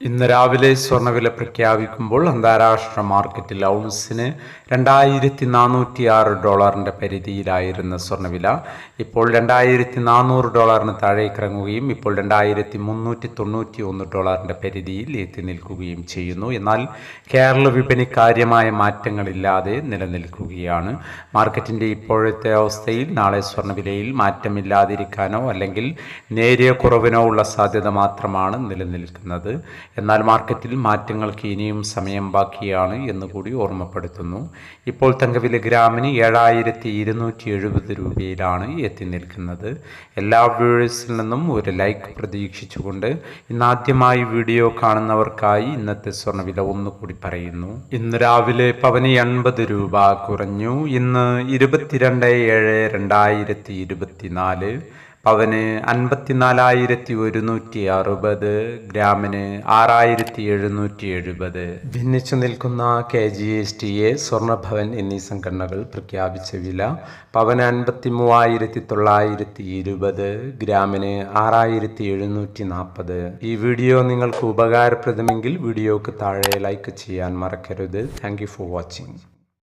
ഇന്ന് രാവിലെ സ്വർണവില പ്രഖ്യാപിക്കുമ്പോൾ അന്താരാഷ്ട്ര മാർക്കറ്റിൽ ഔൺസിന് രണ്ടായിരത്തി നാനൂറ്റി ആറ് ഡോളറിന്റെ പരിധിയിലായിരുന്ന സ്വർണവില ഇപ്പോൾ രണ്ടായിരത്തി നാനൂറ് ഡോളറിന് താഴേക്ക് ഇറങ്ങുകയും ഇപ്പോൾ രണ്ടായിരത്തി മുന്നൂറ്റി തൊണ്ണൂറ്റി ഒന്ന് ഡോളറിന്റെ പരിധിയിൽ എത്തി നിൽക്കുകയും ചെയ്യുന്നു. എന്നാൽ കേരള വിപണി കാര്യമായ മാറ്റങ്ങളില്ലാതെ നിലനിൽക്കുകയാണ്. മാർക്കറ്റിന്റെ ഇപ്പോഴത്തെ അവസ്ഥയിൽ നാളെ സ്വർണവിലയിൽ മാറ്റമില്ലാതിരിക്കാനോ അല്ലെങ്കിൽ നേരിയ കുറവിനോ ഉള്ള സാധ്യത മാത്രമാണ് നിലനിൽക്കുന്നത്. എന്നാൽ മാർക്കറ്റിൽ മാറ്റങ്ങൾക്ക് ഇനിയും സമയം ബാക്കിയാണ് എന്ന് കൂടി ഓർമ്മപ്പെടുത്തുന്നു. ഇപ്പോൾ തങ്കവില ഗ്രാമിന് ഏഴായിരത്തി ഇരുന്നൂറ്റി എഴുപത് രൂപയിലാണ് എത്തി നിൽക്കുന്നത്. എല്ലാ വ്യൂവേഴ്സിൽ നിന്നും ഒരു ലൈക്ക് പ്രതീക്ഷിച്ചുകൊണ്ട് ഇന്നാദ്യമായി വീഡിയോ കാണുന്നവർക്കായി ഇന്നത്തെ സ്വർണവില ഒന്നുകൂടി പറയുന്നു. ഇന്ന് രാവിലെ പവന് എൺപത് രൂപ കുറഞ്ഞു. ഇന്ന് ഇരുപത്തിരണ്ട് ഏഴ് രണ്ടായിരത്തി ഇരുപത്തിനാല് പവന് അൻപത്തിനാലായിരത്തി ഒരുന്നൂറ്റി അറുപത് ഗ്രാമിന് ആറായിരത്തി എഴുന്നൂറ്റി എഴുപത് ഭിന്നിച്ചു നിൽക്കുന്ന K G S T A Swarnabhavan എന്നീ സംഘടനകൾ പ്രഖ്യാപിച്ച വില പവന് അൻപത്തി മൂവായിരത്തി തൊള്ളായിരത്തി ഇരുപത് ഗ്രാമിന് ആറായിരത്തി എഴുന്നൂറ്റി നാൽപ്പത് ഈ വീഡിയോ നിങ്ങൾക്ക് ഉപകാരപ്രദമെങ്കിൽ വീഡിയോക്ക് താഴെ ലൈക്ക് ചെയ്യാൻ മറക്കരുത്. Thank for watching